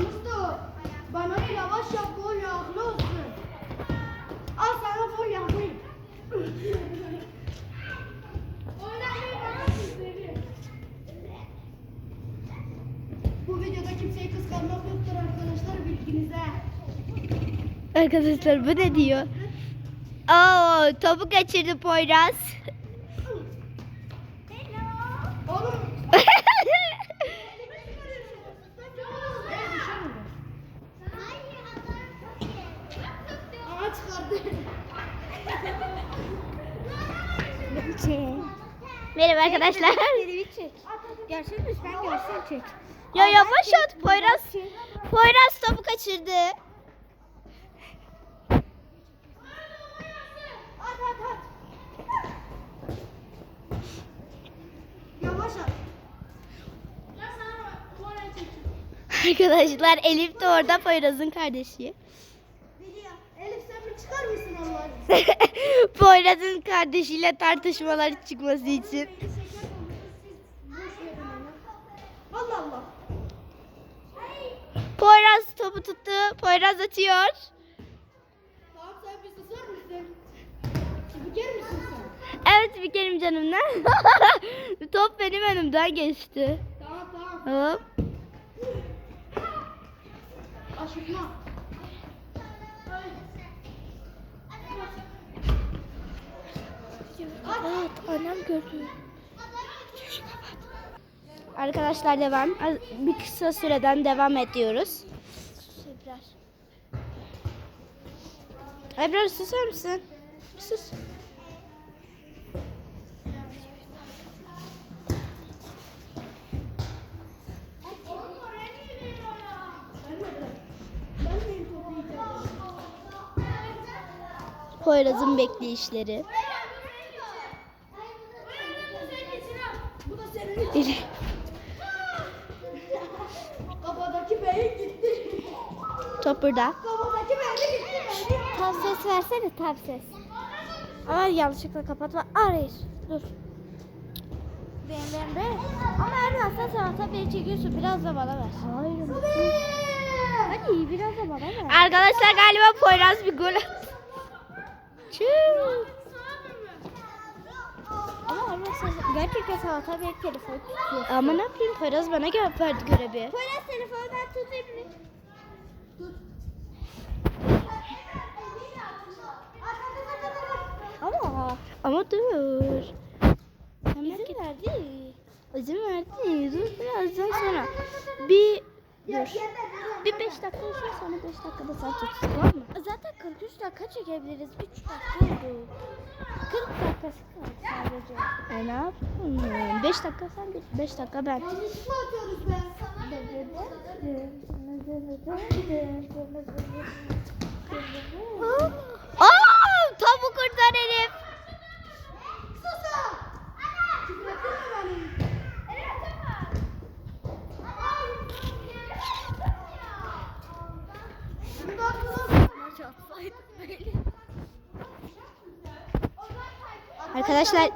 Mustafa bana yavaş yap gol yaklı olsun. Al sana bana sizleri. Bu videoda kimseyi kıskanmak yoktur arkadaşlar bilginize. Arkadaşlar bu ne diyor? Oo, topu kaçırdı Poyraz. Oğlum Aa çıkardı. Merhaba arkadaşlar. Gerçek lütfen görsel çek. Ya yavaş at Poyraz. Poyraz topu kaçırdı. Arkadaşlar Elif de orada Poyraz'ın kardeşi. Biliyor. Elif sen bir çıkar mısın Allah aşkına? Poyraz'ın kardeşiyle tartışmalar çıkması için. Boş verin onu. Allah Allah. Poyraz topu tuttu. Poyraz atıyor. Tamam sen bir susar mısın? Spiker misin sen? Evet spikerim canım ne? Top benim önümden geçti. Tamam tamam. Hop. Aşırtma. Evet, annem gördü. Arkadaşlar devam. Bir kısa süreden devam ediyoruz. Sus Ebrar. Ebrar susar mısın? Sus. Poyraz'ın bekleyişleri. Elif. Kafadaki beyin gitti. Top burada. Kafadaki beyin gitti. Tam ses versene tam ses. Ama yanlışlıkla kapatma. Arayış. Dur. Benim benim benim. Ama Erdoğan sen sabahtan beri çekiyorsun. Biraz da bana ver. Hayır. Hadi biraz da bana ver. Arkadaşlar galiba Poyraz bir gol attı. Çüuu. Ama Erdoğan sen gerçekten sabahtan beri telefon tutuyorsun. Ama ne yapayım Poyraz bana gö verdi görevi. Poyraz telefonu ben tutayım mı? Tut. Ama ama dur. İzin verdi. İzin verdi. Dur birazdan sonra. Bir dur. Bir beş dakika olsun sonra beş dakikada sen tut tamam mı? Zaten 43 dakika çekebiliriz. 3 dakika oldu. 40 dakikası kaldı sadece. E ne yapayım? 5 dakika sen 5 dakika ben. Yanlış mı atıyoruz be? Aa, topu kurtar Elif. Beni? Bir baktım. Arkadaşlar